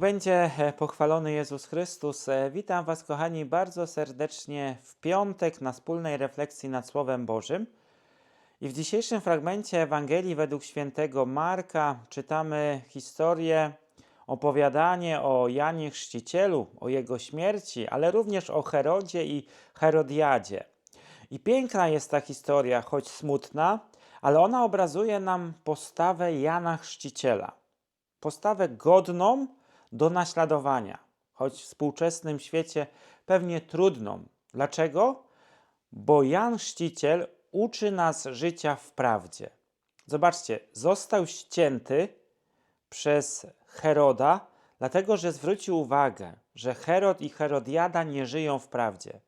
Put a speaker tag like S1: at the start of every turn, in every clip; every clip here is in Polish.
S1: będzie e, pochwalony Jezus Chrystus. E, Witam Was, kochani, bardzo serdecznie w piątek na wspólnej refleksji nad Słowem Bożym. I w dzisiejszym fragmencie Ewangelii według świętego Marka czytamy historię, opowiadanie o Janie Chrzcicielu, o jego śmierci, ale również o Herodzie i Herodiadzie. I piękna jest ta historia, choć smutna, ale ona obrazuje nam postawę Jana Chrzciciela postawę godną do naśladowania, choć w współczesnym świecie pewnie trudną. Dlaczego? Bo Jan Chrzciciel uczy nas życia w prawdzie. Zobaczcie, został ścięty przez Heroda, dlatego że zwrócił uwagę, że Herod i Herodiada nie żyją w prawdzie.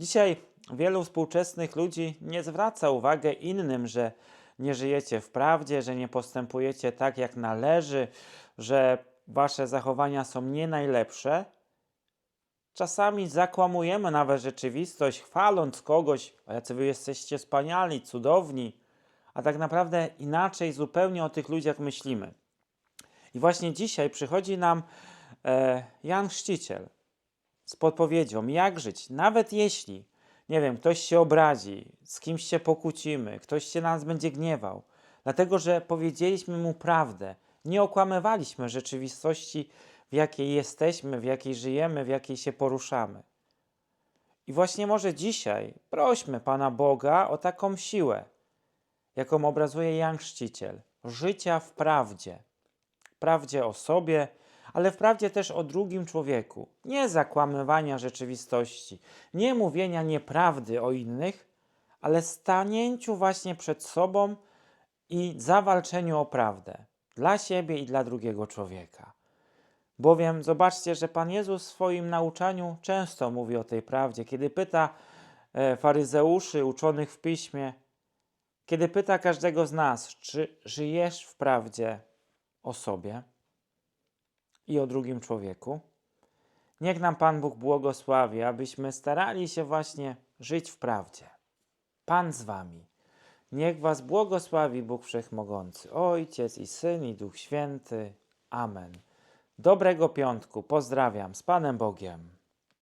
S1: Dzisiaj wielu współczesnych ludzi nie zwraca uwagi innym, że nie żyjecie w prawdzie, że nie postępujecie tak, jak należy, że wasze zachowania są nie najlepsze. Czasami zakłamujemy nawet rzeczywistość, chwaląc kogoś, a jacy wy jesteście wspaniali, cudowni, a tak naprawdę inaczej zupełnie o tych ludziach myślimy. I właśnie dzisiaj przychodzi nam e, Jan Chrzciciel z podpowiedzią, jak żyć, nawet jeśli, nie wiem, ktoś się obrazi, z kimś się pokłócimy, ktoś się na nas będzie gniewał, dlatego że powiedzieliśmy mu prawdę, nie okłamywaliśmy rzeczywistości, w jakiej jesteśmy, w jakiej żyjemy, w jakiej się poruszamy. I właśnie może dzisiaj prośmy Pana Boga o taką siłę, jaką obrazuje Jan Chrzciciel, życia w prawdzie. Prawdzie o sobie, ale wprawdzie też o drugim człowieku. Nie zakłamywania rzeczywistości, nie mówienia nieprawdy o innych, ale stanięciu właśnie przed sobą i zawalczeniu o prawdę dla siebie i dla drugiego człowieka. Bowiem zobaczcie, że Pan Jezus w swoim nauczaniu często mówi o tej prawdzie. Kiedy pyta e, faryzeuszy, uczonych w piśmie, kiedy pyta każdego z nas, czy żyjesz w prawdzie o sobie i o drugim człowieku, niech nam Pan Bóg błogosławi, abyśmy starali się właśnie żyć w prawdzie. Pan z Wami. Niech Was błogosławi Bóg Wszechmogący, Ojciec i Syn i Duch Święty. Amen. Dobrego piątku. Pozdrawiam. Z Panem Bogiem.